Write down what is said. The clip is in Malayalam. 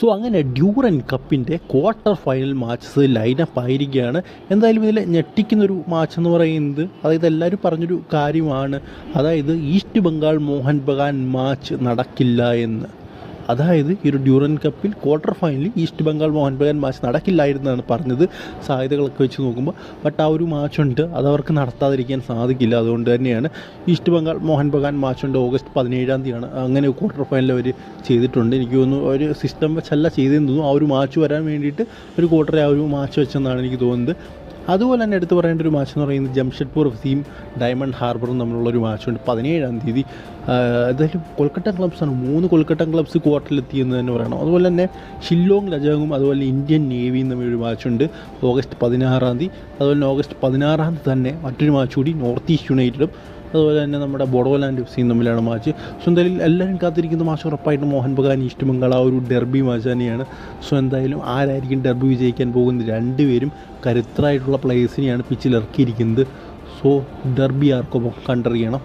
സോ അങ്ങനെ ഡ്യൂറൻ കപ്പിന്റെ ക്വാർട്ടർ ഫൈനൽ മാച്ചസ് ലൈനപ്പ് ആയിരിക്കുകയാണ്. എന്തായാലും ഇതിൽ ഞെട്ടിക്കുന്നൊരു മാച്ച് എന്ന് പറയുന്നത് അതായത് എല്ലാവരും പറഞ്ഞൊരു കാര്യമാണ്. അതായത് ഈസ്റ്റ് ബംഗാൾ മോഹൻ ബഗാൻ മാച്ച് നടക്കില്ല എന്ന്. അതായത് ഈ ഒരു ഡ്യൂറൻ കപ്പിൽ ക്വാർട്ടർ ഫൈനലിൽ ഈസ്റ്റ് ബംഗാൾ മോഹൻ ബഗാൻ മാച്ച് നടക്കില്ലായിരുന്നാണ് പറഞ്ഞത്. സാധ്യതകളൊക്കെ വെച്ച് നോക്കുമ്പോൾ ബട്ട് ആ ഒരു മാച്ചുണ്ട്. അവർക്ക് നടത്താതിരിക്കാൻ സാധിക്കില്ല. അതുകൊണ്ട് തന്നെയാണ് ഈസ്റ്റ് ബംഗാൾ മോഹൻ ബഗാൻ മാച്ചുണ്ട് ഓഗസ്റ്റ് പതിനേഴാം തീയതിയാണ്. അങ്ങനെ ക്വാർട്ടർ ഫൈനൽ അവർ ചെയ്തിട്ടുണ്ട്. എനിക്ക് തോന്നുന്നു ഒരു സിസ്റ്റം വെച്ചല്ല ചെയ്തെന്ന് തോന്നുന്നു. ആ ഒരു മാച്ച് വരാൻ വേണ്ടിയിട്ട് ഒരു ക്വാർട്ടറെ ആ ഒരു മാച്ച് വെച്ചെന്നാണ് എനിക്ക് തോന്നുന്നത്. അതുപോലെ തന്നെ എടുത്തു പറയേണ്ട ഒരു മാച്ച് എന്ന് പറയുന്നത് ജംഷഡ്പൂർ എഫ്സിയും ഡയമണ്ട് ഹാർബറും തമ്മിലുള്ള ഒരു മാച്ചുണ്ട് പതിനേഴാം തീയതി ഏതായാലും കൊൽക്കട്ട ക്ലബ്സാണ് മൂന്ന് കൊൽക്കട്ട ക്ലബ്സ് ക്വാർട്ടറിലെത്തിയെന്ന് തന്നെ പറയണം. അതുപോലെ തന്നെ ഷില്ലോങ് ലജാങ്ങും അതുപോലെ ഇന്ത്യൻ നേവിയും തമ്മിലൊരു മാച്ചുണ്ട് ഓഗസ്റ്റ് പതിനാറാം തീയതി അതുപോലെ തന്നെ ഓഗസ്റ്റ് പതിനാറാം തീയതി തന്നെ മറ്റൊരു മാച്ച് കൂടി നോർത്ത് ഈസ്റ്റ് യുണൈറ്റഡും അതുപോലെ തന്നെ നമ്മുടെ ബോഡോലാൻഡ് എഫ് സിയും തമ്മിലാണ് മാച്ച്. സോ എന്തായാലും എല്ലാവരും കാത്തിരിക്കുന്ന. മാച്ച് ഉറപ്പായിട്ടും മോഹൻ ബഗാൻ ഈസ്റ്റ് ബംഗാൾ ആ ഒരു ഡെർബി മാച്ച് തന്നെയാണ് സോ എന്തായാലും ആരായിരിക്കും ഡെർബി വിജയിക്കാൻ പോകുന്നത്? രണ്ടുപേരും കരുത്തരായിട്ടുള്ള പ്ലേയേഴ്സിനെയാണ് പിച്ചിൽ ഇറക്കിയിരിക്കുന്നത്. സോ ഡെർബി ആർക്കൊപ്പം കണ്ടറിയണം.